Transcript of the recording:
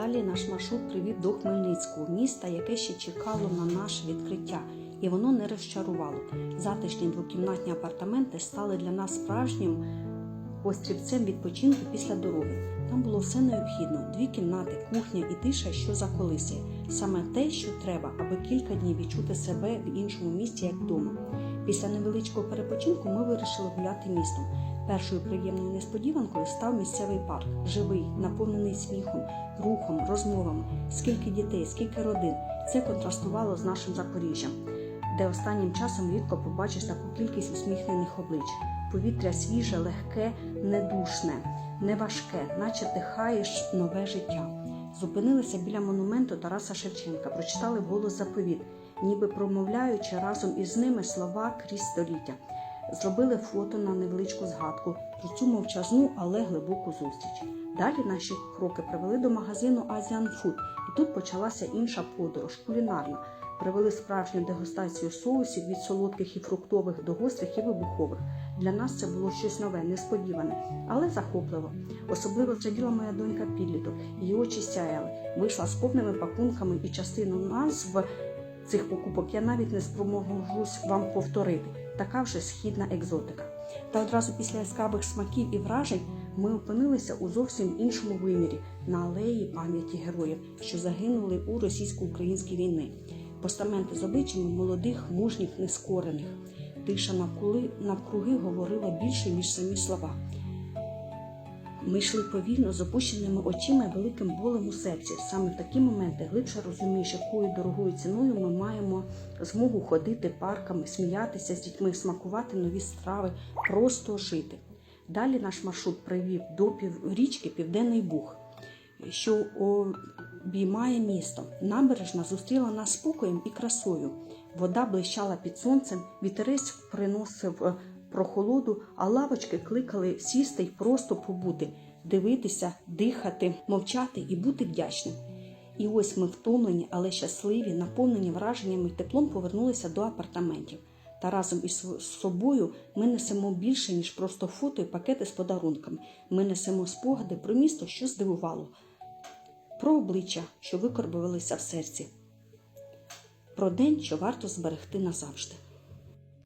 Далі наш маршрут привів до Хмельницького, міста, яке ще чекало на наше відкриття, і воно не розчарувало. Затишні двокімнатні апартаменти стали для нас справжнім острівцем відпочинку після дороги. Там було все необхідно: дві кімнати, кухня і тиша, що за колисі. Саме те, що треба, аби кілька днів відчути себе в іншому місті як вдома. Після невеличкого перепочинку ми вирішили гуляти містом. Першою приємною несподіванкою став місцевий парк, живий, наповнений сміхом, рухом, розмовами. Скільки дітей, скільки родин. Це контрастувало з нашим Запоріжжям, де останнім часом рідко побачиш таку кількість усміхнених облич. Повітря свіже, легке, недушне, неважке, наче дихаєш нове життя. Зупинилися біля монументу Тараса Шевченка, прочитали голос заповіт, ніби промовляючи разом із ними слова крізь століття. Зробили фото на невеличку згадку про цю мовчазну, але глибоку зустріч. Далі наші кроки привели до магазину Asian Food, і тут почалася інша подорож, кулінарна. Привели справжню дегустацію соусів від солодких і фруктових до гострих і вибухових. Для нас це було щось нове, несподіване, але захопливо. Особливо зраділа моя донька підліток. Її очі сяяли. Вийшла з повними пакунками і частину назв цих покупок я навіть не спромогусь вам повторити. Така вже східна екзотика. Та одразу після яскравих смаків і вражень ми опинилися у зовсім іншому вимірі на алеї пам'яті героїв, що загинули у російсько-українській війні. Постаменти з обличчями молодих, мужніх, нескорених. Тиша навколи навкруги говорила більше, ніж самі слова. Ми йшли повільно з опущеними очима і великим болем у серці. Саме в такі моменти глибше розумієш, якою дорогою ціною ми маємо змогу ходити парками, сміятися з дітьми, смакувати нові страви, просто жити. Далі наш маршрут привів до пів... річки Південний Буг, що обіймає місто. Набережна зустріла нас спокоєм і красою. Вода блищала під сонцем, вітерець приносив е, прохолоду, а лавочки кликали сісти й просто побути, дивитися, дихати, мовчати і бути вдячним. І ось ми втомлені, але щасливі, наповнені враженнями й теплом повернулися до апартаментів. Та разом із собою ми несемо більше, ніж просто фото і пакети з подарунками. Ми несемо спогади про місто, що здивувало, про обличчя, що викорбувалися в серці, про день, що варто зберегти назавжди.